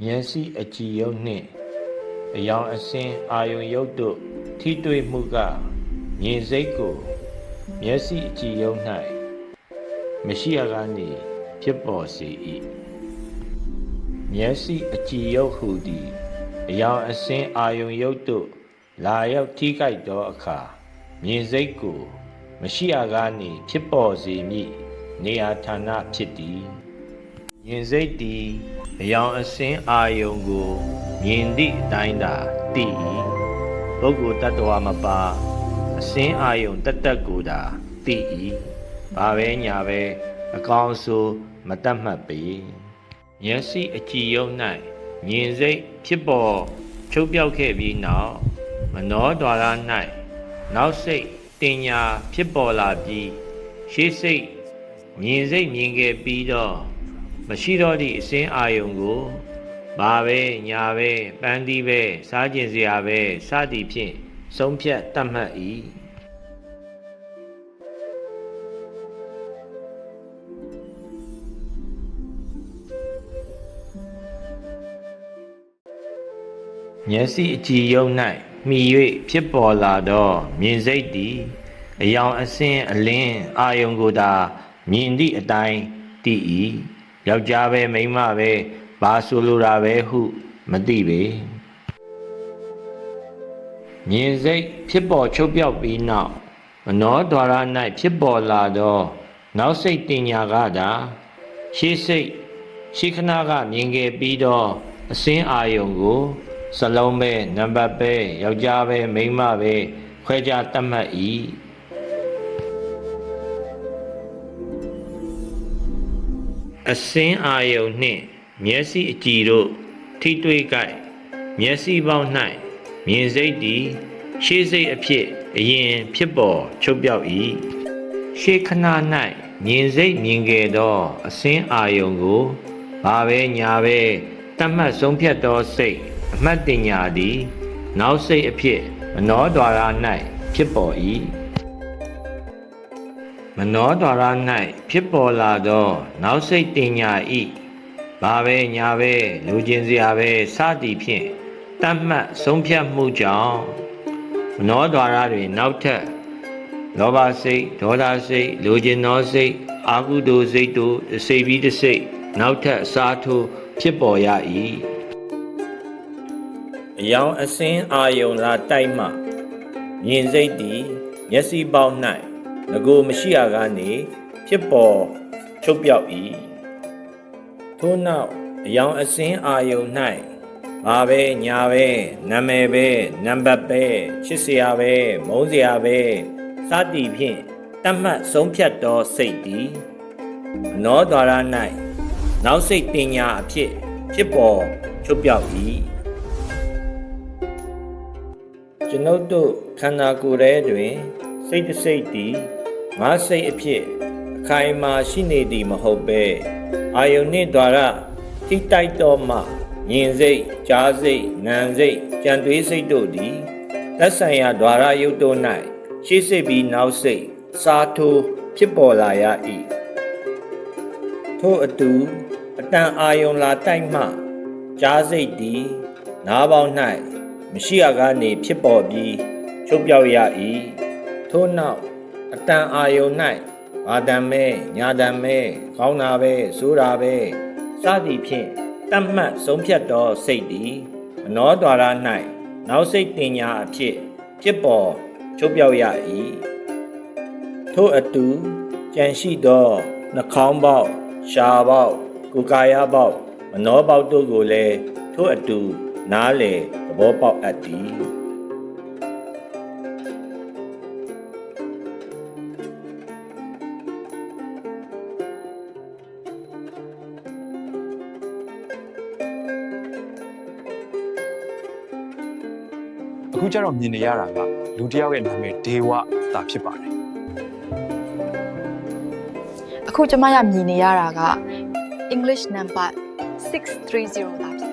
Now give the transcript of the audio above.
မျက်စိအကြည်ယုတ်နှင့်အယောင်အစင်းအာယုံယုတ်တို့ထိတွေ့မှုကမြင်စိတ်ကိုမျက်စိအကြည်ယုတ်၌မရှိရကနေဖြစ်ပေါ်စေ၏မျက်စိအကြည်ယုတ်ဟူသည်အယောင်အစင်းအာယုံယုတ်တို့လာရောက်ထိကြိုက်သောအခါမြင်စိတ်ကိုမရှိရကနေဖြစ်ပေါ်စေမည်နေရာဌာနဖြစ်သည် ရင်စိတ်တီအယောင်အစင်းအာယုံကိုမြင်သည့်အတိုင်းသာသိ၏ပုဂ္ဂိုလ်တ attva မပါအစင်းအာယုံတတ်တတ်ကိုသာသိ၏ဘာပဲညာပဲအကောင်ဆိုမတတ်မှတ်ပေမျက်စိအကြည်ယုံ၌မြင်စိတ်ဖြစ်ပေါ်ချုပ်ပြောက်ခဲ့ပြီးနောက်မနောဒွါရ၌နောက်စိတ်တင်ညာဖြစ်ပေါ်လာပြီးရှေးစိတ်မြင်စိတ်မြင်ခဲ့ပြီးတော့ မရှိတော့သည့်အစင်းအာယုံကိုဘာပဲညာပဲပန်းသီးပဲစားကျင်စရာပဲစသည်ဖြင့်ဆုံးဖြတ်တတ်မှတ်၏မျက်စိအကြည်ယုံ၌မှီ၍ဖြစ်ပေါ်လာသောမြင်စိတ်သည်အယောင်အစင်းအလင်းအာယုံကိုသာမြင်သည့်အတိုင်းသိ၏ ယောက်ျားပဲမိန်းမပဲဘာဆိုလိုတာပဲဟုမသိပေမြင်စိတ်ဖြစ်ပေါ်ချုပ်ပြောက်ပြီးနောက်မနောဒွါရ၌ဖြစ်ပေါ်လာသောနောက်စိတ်တင်ညာကသာရှေးစိတ်ရှိခဏကမြင်ခဲ့ပြီးတော့အစင်းအာယုံကိုစလုံးပဲနံပါတ်ပဲယောက်ျားပဲမိန်းမပဲခွဲခြားတတ်မှတ်၏ အစင်းအာယုံနှင့်မျက်စိအကြည်တို့ထိတွေ့ကြိုက်မျက်စိပေါက်၌မြင်စိတ်သည်ရှေးစိတ်အဖြစ်အရင်ဖြစ်ပေါ်ချုပ်ပြောက်၏ရှေးခဏ၌မြင်စိတ်မြင်ခဲ့သောအစင်းအာယုံကိုဘာပဲညာပဲတတ်မှတ်ဆုံးဖြတ်သောစိတ်အမှတ်တင်ညာသည် နောက်စိတ်အဖြစ်မနောဒွါရ၌ဖြစ်ပေါ်၏ မနောဒွါရ၌ဖြစ်ပေါ်လာသော နောက်စိတ်တင်ညာ၏ဘာပဲညာပဲလူချင်းစရာပဲစသည်ဖြင့်တတ်မှတ်ဆုံးဖြတ်မှုကြောင့်မနောဒွါရတွင်နောက်ထပ်လောဘစိတ်ဒေါသစိတ်လူချင်းသောစိတ်အာဟုတုစိတ်တို့တစ်စိတ်ပြီးတစ်စိတ်နောက်ထပ်အစားထိုးဖြစ်ပေါ်ရ၏အယောင်အစင်းအာယုံလာတိုက်မှမြင်စိတ်သည်မျက်စိပေါက်၌ ငကိုမရှိရကနေဖြစ်ပေါ်ချုပ်ပြောက်၏ထို့နောက်အယောင်အစင်းအာယုံ၌ဘာပဲညာပဲနာမည်ပဲနံပါတ်ပဲချစ်စရာပဲမုန်းစရာပဲစသည်ဖြင့်တတ်မှတ်ဆုံးဖြတ်သောစိတ်သည်မနောဒွါရ၌နောက်စိတ်တင်ညာအဖြစ်ဖြစ်ပေါ်ချုပ်ပြောက်၏ကျွန်ုပ်တို့ခန္ဓာကိုယ်ထဲတွင် စိတ်တစ်စိတ်သည်ငါစိတ်အဖြစ်အခိုင်အမာရှိနေသည်မဟုတ်ပဲအာယုန်နှင့်ဒွါရထိတိုက်တော်မှမြင်စိတ်ကြားစိတ်နာမ်စိတ်ကြံတွေးစိတ်တို့သည်သက်ဆိုင်ရာဒွါရယုတ်တို့၌ရှေ့စိတ်ပြီးနောက်စိတ်စားထိုးဖြစ်ပေါ်လာရ၏ထို့အတူအတန်အာယုံလာတိုက်မှကြားစိတ်သည်နားပေါင်း၌မရှိရကနေဖြစ်ပေါ်ပြီးချုပ်ပြောက်ရ၏ ထို့နောက်အတန်အာယုံ၌ဘာတံမဲညာတံမဲကောင်းတာပဲဆိုးတာပဲစသည်ဖြင့်တတ်မှတ်ဆုံးဖြတ်သောစိတ်သည်မနောဒွါရ၌နောက်စိတ်တင်ညာအဖြစ်ဖြစ်ပေါ်ချုပ်ပြောက်ရ၏ထို့အတူကြံရှိသောနှာခေါင်းပေါက်ရှားပေါက်ကိုယ်ကာယပေါက်မနောပေါက်တို့ကိုလည်းထို့အတူနားလေသဘောပေါက်အပ်သည် အခုကျတော့မြင်နေရတာကလူတစ်ယောက်ရဲ့နာမည်ဒေဝတာဖြစ်ပါတယ်အခုကျမရမြင်နေရတာက English number 630ပါဖြစ်